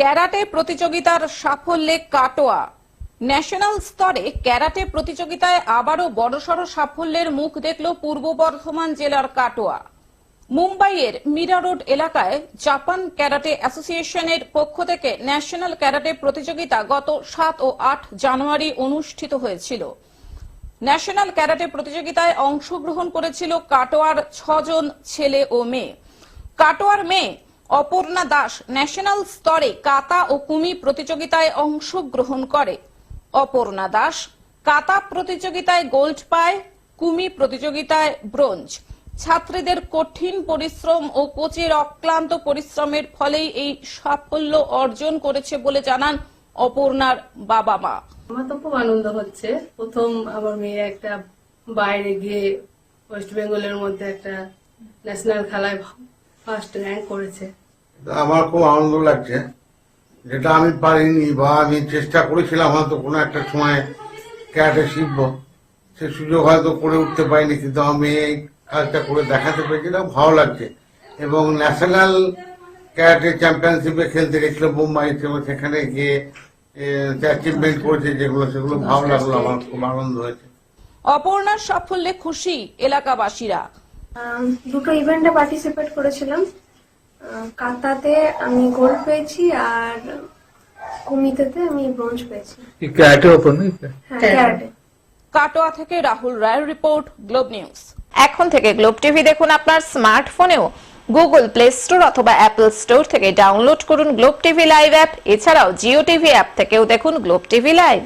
Karate প্রতিযোগিতার সাফল্যে Katwa. National স্তরে ক্যারাটে প্রতিযোগিতায় আবারও বড়সড় সাফল্যের মুখ দেখল পূর্ব বর্ধমান জেলার কাটোয়া। মুম্বাইয়ের মীরা রোড এলাকায় জাপান ক্যারাটে অ্যাসোসিয়েশনের পক্ষ থেকে ন্যাশনাল ক্যারাটে প্রতিযোগিতা গত সাত ও আট জানুয়ারি অনুষ্ঠিত হয়েছিল। ন্যাশনাল ক্যারাটে প্রতিযোগিতায় অংশগ্রহণ করেছিল কাটোয়ার ছজন ছেলে ও মেয়ে। কাটোয়ার মেয়ে অপর্ণা দাস ন্যাশনাল স্তরে কাতা ও কুমি প্রতিযোগিতায় অংশগ্রহণ করে। অপর্ণা দাস কাতা প্রতিযোগিতায় গোল্ড পায়, কুমি প্রতিযোগিতায় ব্রোঞ্জ। ছাত্রীদের কঠিন পরিশ্রম ও কোচের অক্লান্ত পরিশ্রমের ফলেই এই সাফল্য অর্জন করেছে বলে জানান অপর্ণার বাবা মা। আমার তো খুব আনন্দ হচ্ছে। প্রথম আমার মেয়ে একটা বাইরে গিয়ে ওয়েস্ট বেঙ্গলের মধ্যে একটা ন্যাশনাল খেলায় ফার্স্ট র্যাঙ্ক করেছে। আমার খুব আনন্দ লাগছে। যেটা আমি পারিনি বা আমি চেষ্টা করেছিলাম হয়তো কোনো একটা সময় ক্যারাটে শিখব। সে সুযোগ হয়তো করে উঠতে পারিনি কিন্তু আমি এই কাজটা করে দেখাতে পেরেছিলাম ভালো লাগছে। এবং ন্যাশনাল ক্যারাটে চ্যাম্পিয়নশিপে খেলতে গেছিল মুম্বাইতে এবং সেখানে গিয়ে অ্যাচিভমেন্ট করেছে যেগুলো সেগুলো ভালো লাগল আমার খুব আনন্দ হয়েছে। অপর্ণার সাফল্যে খুশি এলাকাবাসীরা। দুটো ইভেন্টে পার্টিসিপেট করেছিলাম। কাতাতে আমি গোল্ড পেয়েছি আর কুমিতেতে আমি ব্রোঞ্জ পেয়েছি। ক্যারাটে ওপেন নাকি হ্যাঁ ক্যারাটে। কাটোয়া থেকে রাহুল রায়ের রিপোর্ট গ্লোব নিউজ এখন থেকে গ্লোব টিভি দেখুন আপনার স্মার্টফোনেও গুগল প্লে স্টোর অথবা অ্যাপল স্টোর থেকে ডাউনলোড করুন গ্লোব টিভি লাইভ অ্যাপ এছাড়াও জিও টিভি অ্যাপ থেকেও দেখুন গ্লোব টিভি লাইভ